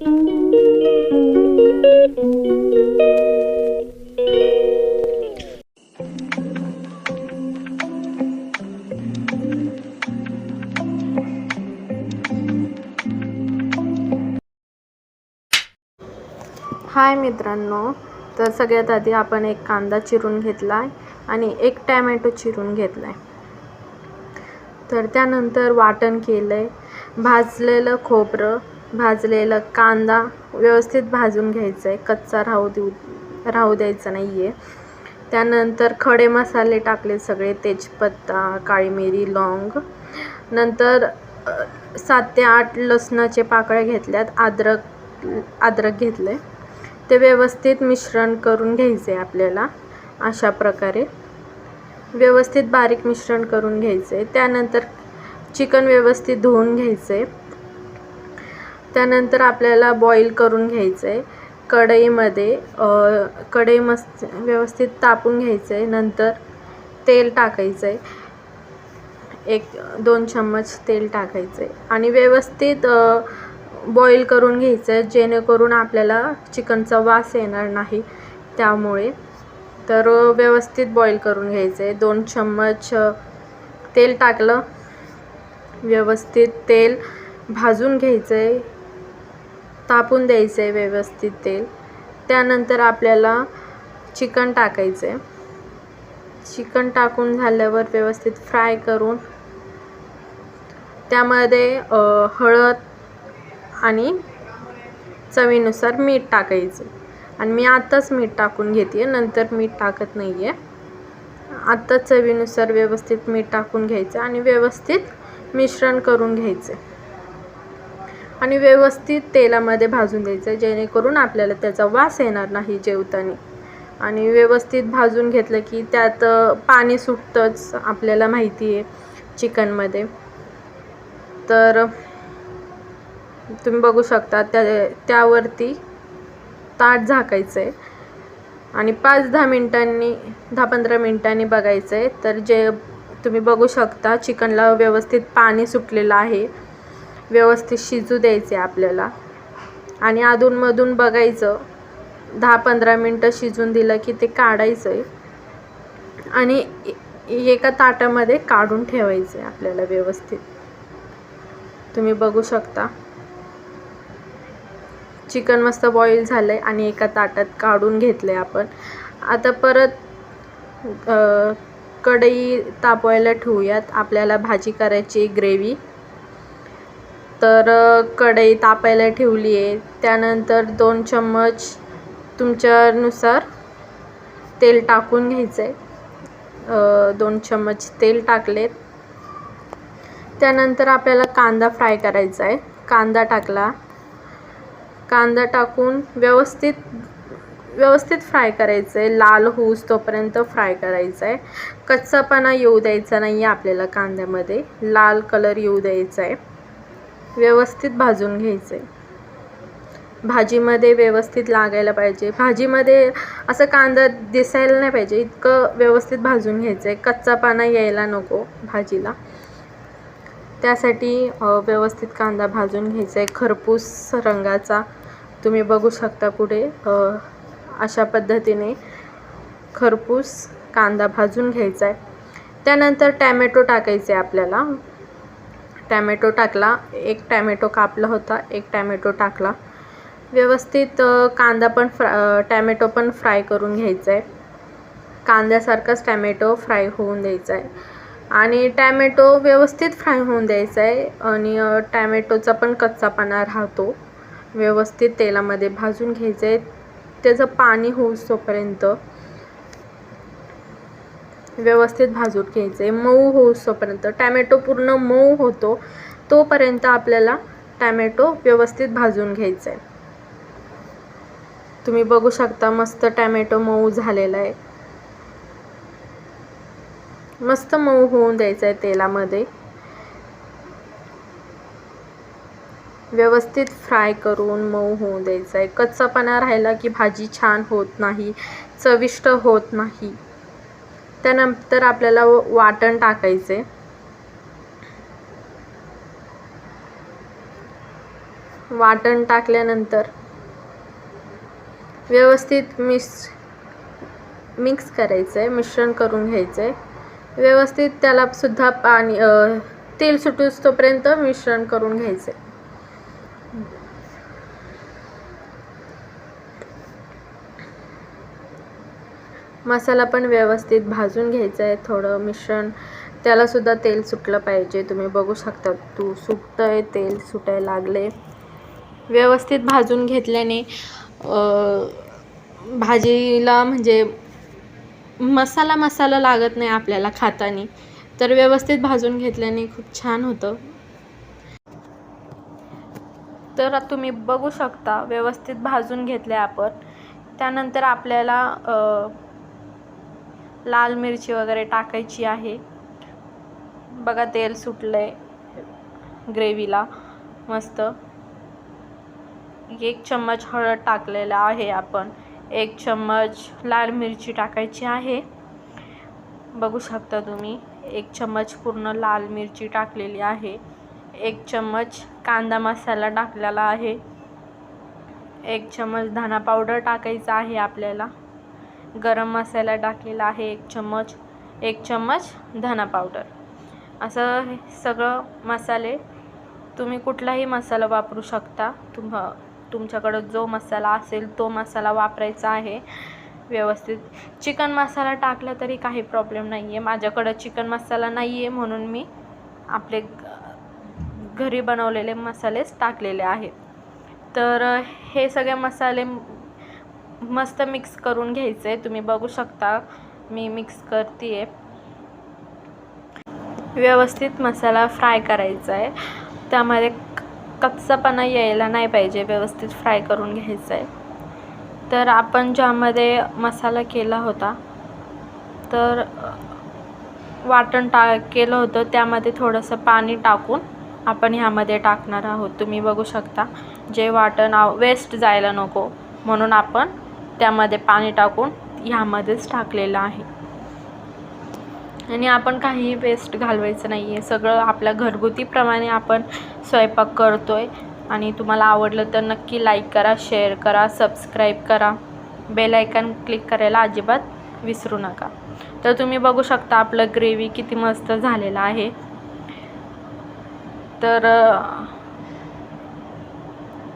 हाय मित्रांनो तर सगळ्यात आधी आपण एक कांदा चिरून घेतला आहे आणि एक टॅमॅटो चिरून घेतला आहे तर त्यानंतर वाटण केलं आहे भाजलेलं खोबरं भाजलेलं कांदा व्यवस्थित भाजून घ्यायचं आहे कच्चा राहू देऊ राहू द्यायचा नाही आहे त्यानंतर खडे मसाले टाकले सगळे तेजपत्ता काळी मिरी लॉंग. नंतर सात ते आठ लसणाचे पाकळ्या घेतल्यात अद्रक अद्रक घेतलं आहे ते व्यवस्थित मिश्रण करून घ्यायचे आपल्याला अशा प्रकारे. व्यवस्थित बारीक मिश्रण करून घ्यायचं आहे त्यानंतर चिकन व्यवस्थित धुवून घ्यायचं आहे त्यानंतर आपल्याला बॉईल करून घ्यायचं आहे कढईमध्ये कढई मस्त व्यवस्थित तापून घ्यायचं आहे नंतर तेल टाकायचं आहे एक दोन चम्मच तेल टाकायचं आहे आणि व्यवस्थित बॉईल करून घ्यायचं आहे जेणेकरून आपल्याला चिकनचा वास येणार नाही. त्यामुळे तर व्यवस्थित बॉईल करून घ्यायचं आहे दोन चम्मच तेल टाकलं. व्यवस्थित तेल भाजून घ्यायचं आहे तापून द्यायचं आहे व्यवस्थित तेल. त्यानंतर आपल्याला चिकन टाकायचं आहे चिकन टाकून झाल्यावर व्यवस्थित फ्राय करून त्यामध्ये हळद आणि चवीनुसार मीठ टाकायचं. आणि मी आत्ताच मीठ टाकून घेते नंतर मीठ टाकत नाही आहे आत्ताच चवीनुसार व्यवस्थित मीठ टाकून घ्यायचं आणि व्यवस्थित मिश्रण करून घ्यायचं. आणि व्यवस्थित तेलामध्ये भाजून द्यायचं जेणेकरून आपल्याला त्याचा वास येणार नाही जेवताना. आणि व्यवस्थित भाजून घेतलं की त्यात पाणी सुटतंच आपल्याला माहिती आहे चिकनमध्ये. तर तुम्ही बघू शकता त्या त्यावरती ताट झाकायचं आहे आणि पाच दहा मिनटांनी दहा पंधरा मिनटांनी बघायचं आहे तर जे तुम्ही बघू शकता चिकनला व्यवस्थित पाणी सुटलेलं आहे. व्यवस्थित शिजू द्यायचे आपल्याला. आणि अधूनमधून बघायचं. दहा पंधरा मिनटं शिजून दिलं की ते काढायचं आहे आणि एका ताटामध्ये काढून ठेवायचं आहे आपल्याला व्यवस्थित. तुम्ही बघू शकता. चिकन मस्त बॉईल झालं आहे आणि एका ताटात काढून घेतलं आहे आपण. आता परत कढई तापवायला ठेवूयात. आपल्याला भाजी करायची ग्रेव्ही तर कढई तापायला ठेवली आहे. त्यानंतर दोन चम्मच तुमच्यानुसार तेल टाकून घ्यायचं आहे दोन चम्मच तेल टाकलेत. त्यानंतर आपल्याला कांदा फ्राय करायचा आहे कांदा टाकला. कांदा टाकून व्यवस्थित व्यवस्थित फ्राय करायचं आहे लाल होऊस तोपर्यंत फ्राय करायचा आहे कच्चापणा येऊ द्यायचा नाही आहे आपल्याला कांद्यामध्ये. लाल कलर येऊ द्यायचा आहे व्यवस्थित भाजून घ्यायचं. आहे भाजीमध्ये व्यवस्थित लागायला पाहिजे. भाजीमध्ये असं कांदा दिसायला नाही पाहिजे. इतकं व्यवस्थित भाजून घ्यायचं आहे कच्चा पाना यायला नको भाजीला. त्यासाठी व्यवस्थित कांदा भाजून घ्यायचा आहे खरपूस रंगाचा तुम्ही बघू शकता पुढे. अशा पद्धतीने खरपूस कांदा भाजून घ्यायचा आहे त्यानंतर टॅमॅटो टाकायचे आपल्याला. टॅमॅटो टाकला. एक टॅमॅटो कापला होता एक टॅमॅटो टाकला. व्यवस्थित कांदा पण फ्रा टॅमॅटो पण फ्राय करून घ्यायचा आहे कांद्यासारखाच टॅमॅटो फ्राय होऊन द्यायचा आहे आणि टॅमॅटो व्यवस्थित फ्राय होऊन द्यायचा आहे आणि टॅमॅटोचा पण कच्चापणा राहतो. व्यवस्थित तेलामध्ये भाजून घ्यायचं आहे त्याचं पाणी होऊस तोपर्यंत व्यवस्थित भाजून घ्यायचं. आहे मऊ होऊस टॅमॅटो पूर्ण मऊ होतो तोपर्यंत आपल्याला टॅमॅटो व्यवस्थित भाजून घ्यायचा आहे तुम्ही बघू शकता मस्त टॅमॅटो मऊ झालेला आहे. मस्त मऊ होऊन द्यायचं आहे तेलामध्ये. व्यवस्थित फ्राय करून मऊ होऊन द्यायचं आहे कच्चापणा राहिला की भाजी छान होत नाही चविष्ट होत नाही. त्यानंतर आपल्याला वाटण टाकायचे. वाटण टाकल्यानंतर व्यवस्थित मिक्स मिक्स करायचं आहे मिश्रण करून घ्यायचं आहे व्यवस्थित त्याला सुद्धा पाणी तेल सुटूस तोपर्यंत मिश्रण करून घ्यायचं आहे मसाला पण व्यवस्थित भाजून घ्यायचा आहे थोडं मिश्रण. त्यालासुद्धा तेल सुटलं पाहिजे. तुम्ही बघू शकता तू सुटतं आहे तेल सुटायला लागले व्यवस्थित भाजून घेतल्याने भाजीला म्हणजे मसाला मसाला लागत नाही आपल्याला खातानी. तर व्यवस्थित भाजून घेतल्याने खूप छान होतं. तर तुम्ही बघू शकता व्यवस्थित भाजून घेतले आपण. त्यानंतर आपल्याला लाल मिरची वगैरे टाकायची आहे. बघा तेल सुटलं आहे ग्रेव्हीला. मस्त. एक चम्मच हळद टाकलेला आहे आपण. एक चम्मच लाल मिरची टाकायची आहे. बघू शकता तुम्ही एक चम्मच पूर्ण लाल मिरची टाकलेली आहे. एक चम्मच कांदा मसाला टाकलेला आहे. एक चम्मच धना पावडर टाकायचा आहे आपल्याला. गरम मसाला टाकलेला आहे एक चम्मच एक चम्मच धना पावडर असं हे सगळं मसाले तुम्ही कुठलाही मसाला वापरू शकता. तुम तुमच्याकडं जो मसाला असेल तो मसाला वापरायचा आहे. व्यवस्थित. चिकन मसाला टाकला तरी काही प्रॉब्लेम नाही आहे माझ्याकडं चिकन मसाला नाही आहे म्हणून मी आपले घरी बनवलेले मसालेच टाकलेले आहेत. तर हे सगळे मसाले मस्त मिक्स करून घ्यायचं आहे तुम्ही बघू शकता मी मिक्स करते आहे व्यवस्थित मसाला फ्राय करायचा आहे त्यामध्ये कच्चापणा यायला नाही पाहिजे व्यवस्थित फ्राय करून घ्यायचं आहे तर आपण ज्यामध्ये मसाला केला होता तर वाटण टा केलं होतं त्यामध्ये थोडंसं पाणी टाकून आपण ह्यामध्ये टाकणार आहोत. तुम्ही बघू शकता जे वाटण वेस्ट जायला नको म्हणून आपण त्यामध्ये पाणी टाकून ह्यामध्येच टाकलेलं आहे. आणि आपण काहीही वेस्ट घालवायचं नाही आहे सगळं आपल्या घरगुतीप्रमाणे आपण स्वयंपाक करतो आहे आणि तुम्हाला आवडलं तर नक्की लाईक करा शेअर करा सबस्क्राईब करा. बेल आयकन क्लिक करायला अजिबात विसरू नका. तर तुम्ही बघू शकता आपलं ग्रेव्ही किती मस्त झालेलं आहे. तर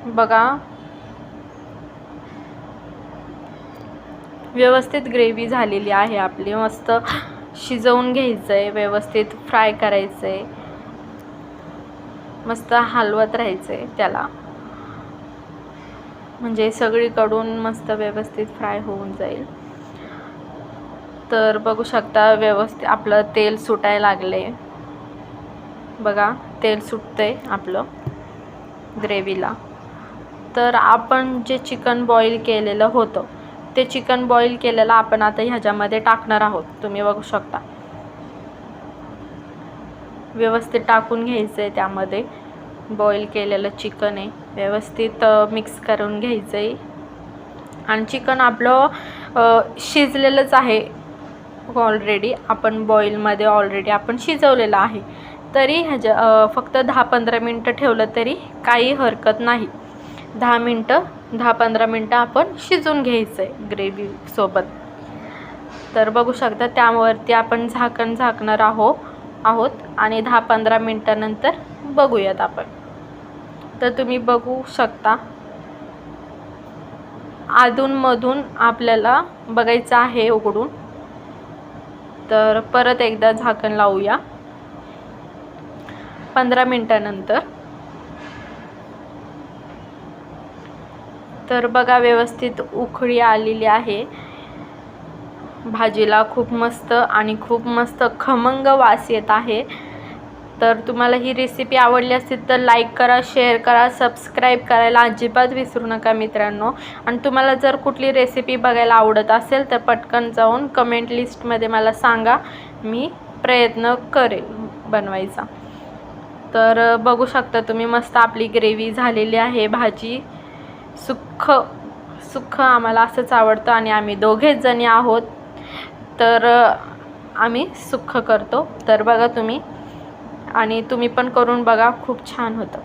बघा व्यवस्थित ग्रेव्ही झालेली आहे आपली. मस्त शिजवून घ्यायचं आहे व्यवस्थित फ्राय करायचं आहे मस्त हलवत राहायचं आहे त्याला. म्हणजे सगळीकडून मस्त व्यवस्थित फ्राय होऊन जाईल. तर बघू शकता व्यवस्थित आपलं तेल सुटायला लागले. बघा तेल सुटतंय आपलं ग्रेव्हीला तर आपण जे चिकन बॉईल केलेलं होतं ते चिकन बॉईल केलेलं आपण आता ह्याच्यामध्ये टाकणार आहोत. तुम्ही बघू शकता. व्यवस्थित टाकून घ्यायचं आहे त्यामध्ये. बॉईल केलेलं चिकन आहे. व्यवस्थित मिक्स करून घ्यायचं आहे आणि चिकन आपलं शिजलेलंच आहे ऑलरेडी आपण बॉईलमध्ये ऑलरेडी आपण शिजवलेलं आहे. तरी ह्याच्या फक्त दहा पंधरा मिनटं ठेवलं तरी काही हरकत नाही. दहा मिनटं दहा पंधरा मिनटं आपण शिजून घ्यायचं आहे ग्रेव्हीसोबत तर बघू शकता त्यावरती आपण झाकण झाकणार आहो आहोत आणि दहा पंधरा मिनटानंतर बघूयात आपण. तर तुम्ही बघू शकता अधूनमधून आपल्याला बघायचं आहे उघडून. तर परत एकदा झाकण लावूया. पंधरा मिनटानंतर. तर बघा व्यवस्थित उकळी आलेली आहे. भाजीला खूप मस्त आणि खूप मस्त खमंग वास येत आहे. तर तुम्हाला ही रेसिपी आवडली असेल तर लाईक करा शेअर करा सबस्क्राईब करायला अजिबात विसरू नका मित्रांनो. आणि तुम्हाला जर कुठली रेसिपी बघायला आवडत असेल तर पटकन जाऊन कमेंट लिस्टमध्ये मला सांगा. मी प्रयत्न करेल बनवायचा. तर बघू शकता तुम्ही मस्त आपली ग्रेव्ही झालेली आहे भाजी. सुख सुख आम्हाला असंच आवडतं आणि आम्ही दोघेच जणी आहोत. तर आम्ही सुख करतो. तर बघा तुम्ही. आणि तुम्ही पण करून बघा. खूप छान होतं.